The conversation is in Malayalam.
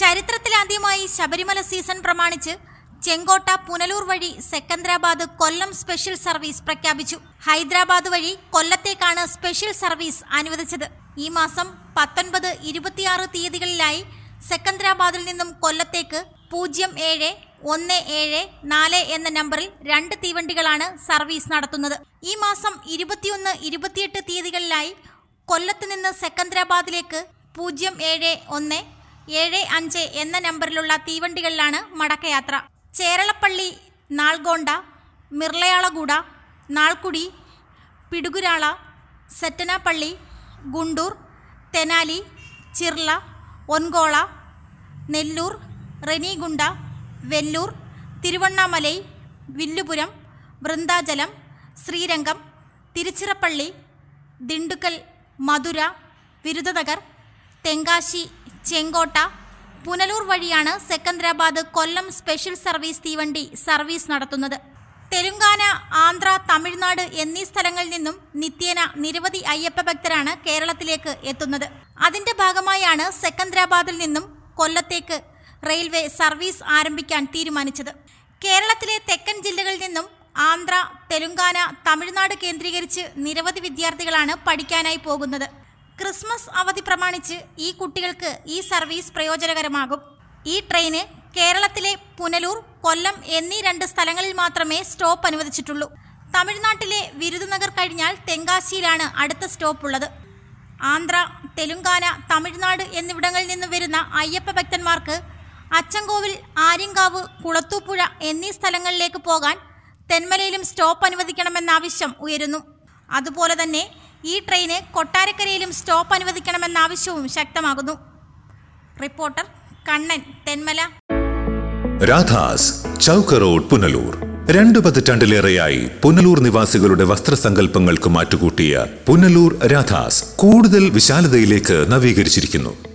ചരിത്രത്തിലാദ്യമായി ശബരിമല സീസൺ പ്രമാണിച്ച് ചെങ്കോട്ട പുനലൂർ വഴി സെക്കന്ദരാബാദ് കൊല്ലം സ്പെഷ്യൽ സർവീസ് പ്രഖ്യാപിച്ചു. ഹൈദരാബാദ് വഴി കൊല്ലത്തേക്കാണ് സ്പെഷ്യൽ സർവീസ് അനുവദിച്ചത്. ഈ മാസം പത്തൊൻപത് ഇരുപത്തിയാറ് തീയതികളിലായി സെക്കന്ദരാബാദിൽ നിന്നും കൊല്ലത്തേക്ക് പൂജ്യം ഏഴ് ഒന്ന് ഏഴ് നാല് എന്ന നമ്പറിൽ രണ്ട് തീവണ്ടികളാണ് സർവീസ് നടത്തുന്നത്. ഈ മാസം ഇരുപത്തിയൊന്ന് ഇരുപത്തിയെട്ട് തീയതികളിലായി കൊല്ലത്ത് നിന്ന് സെക്കന്ദരാബാദിലേക്ക് പൂജ്യം ഏഴ് ഒന്ന് ഏഴ് അഞ്ച് എന്ന നമ്പറിലുള്ള തീവണ്ടികളിലാണ് മടക്കയാത്ര. ചേരളപ്പള്ളി നാൾഗോണ്ട മിർളയാളഗൂഡ നാൾക്കുടി പിടുകുരാള സെറ്റനാപ്പള്ളി ഗുണ്ടൂർ തെനാലി ചിർള ഒൻകോള നെല്ലൂർ റെനിഗുണ്ട വെല്ലൂർ തിരുവണ്ണാമലൈ വില്ലുപുരം വൃന്ദാചലം ശ്രീരംഗം തിരുച്ചിറപ്പള്ളി ദിണ്ടുക്കൽ മധുര വിരുദനഗർ തെങ്കാശി ചെങ്കോട്ട പുനലൂർ വഴിയാണ് സെക്കന്ദരാബാദ് കൊല്ലം സ്പെഷ്യൽ സർവീസ് തീവണ്ടി സർവീസ് നടത്തുന്നത്. തെലുങ്കാന ആന്ധ്ര തമിഴ്നാട് എന്നീ സ്ഥലങ്ങളിൽ നിന്നും നിത്യേന നിരവധി അയ്യപ്പ ഭക്തരാണ് കേരളത്തിലേക്ക് എത്തുന്നത്. അതിന്റെ ഭാഗമായാണ് സെക്കന്ദരാബാദിൽ നിന്നും കൊല്ലത്തേക്ക് റെയിൽവേ സർവീസ് ആരംഭിക്കാൻ തീരുമാനിച്ചത്. കേരളത്തിലെ തെക്കൻ ജില്ലകളിൽ നിന്നും ആന്ധ്ര തെലുങ്കാന തമിഴ്നാട് കേന്ദ്രീകരിച്ച് നിരവധി വിദ്യാർത്ഥികളാണ് പഠിക്കാനായി പോകുന്നത്. ക്രിസ്മസ് അവധി പ്രമാണിച്ച് ഈ കുട്ടികൾക്ക് ഈ സർവീസ് പ്രയോജനകരമാകും. ഈ ട്രെയിന് കേരളത്തിലെ പുനലൂർ കൊല്ലം എന്നീ രണ്ട് സ്ഥലങ്ങളിൽ മാത്രമേ സ്റ്റോപ്പ് അനുവദിച്ചിട്ടുള്ളൂ. തമിഴ്നാട്ടിലെ വിരുദുനഗർ കഴിഞ്ഞാൽ തെങ്കാശിയിലാണ് അടുത്ത സ്റ്റോപ്പ് ഉള്ളത് ആന്ധ്ര തെലുങ്കാന തമിഴ്നാട് എന്നിവിടങ്ങളിൽ നിന്ന് വരുന്ന അയ്യപ്പ ഭക്തന്മാർക്ക് അച്ചൻകോവിൽ ആര്യങ്കാവ് കുളത്തൂപ്പുഴ എന്നീ സ്ഥലങ്ങളിലേക്ക് പോകാൻ തെന്മലയിലും സ്റ്റോപ്പ് അനുവദിക്കണമെന്ന ആവശ്യം ഉയരുന്നു. അതുപോലെ തന്നെ ഈ ട്രെയിന് കൊട്ടാരക്കരയിലും സ്റ്റോപ്പ് അനുവദിക്കണമെന്ന ആവശ്യവും ശക്തമാകുന്നു. റിപ്പോർട്ടർ കണ്ണൻ തെന്മല. രാധാസ് ചൗക്ക റോഡ് പുനലൂർ. രണ്ടു പതിറ്റാണ്ടിലേറെയായി പുനലൂർ നിവാസികളുടെ വസ്ത്രസങ്കല്പങ്ങൾക്ക് മാറ്റുകൂട്ടിയ പുനലൂർ രാധാസ് കൂടുതൽ വിശാലതയിലേക്ക് നവീകരിച്ചിരിക്കുന്നു.